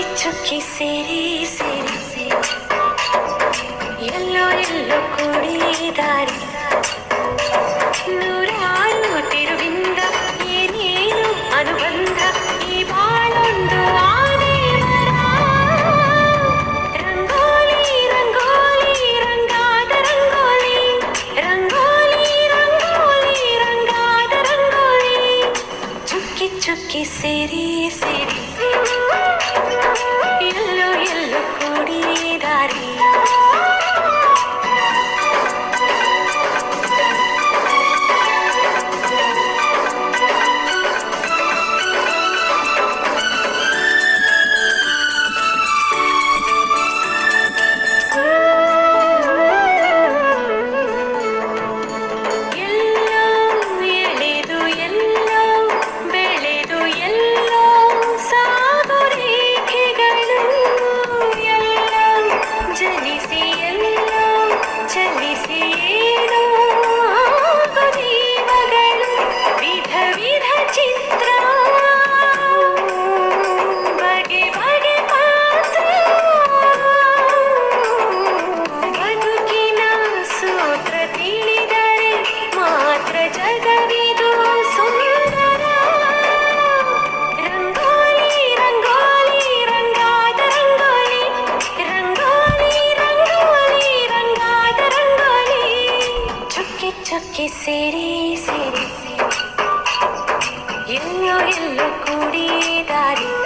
ಚುಕ್ಕಿ ಚುಕ್ಕಿ ಸೇರಿ ಸೇರಿ. ಎಲ್ಲೋ ಎಲ್ಲೋ ಕೂಡಿದಾರಿ. chucky city city ಚಕ್ಕೆ ಸೇರಿ ಸೇರಿ. ಎಲ್ಲ ಎಲ್ಲೂ ಕೂಡಿ ದಾರಿ.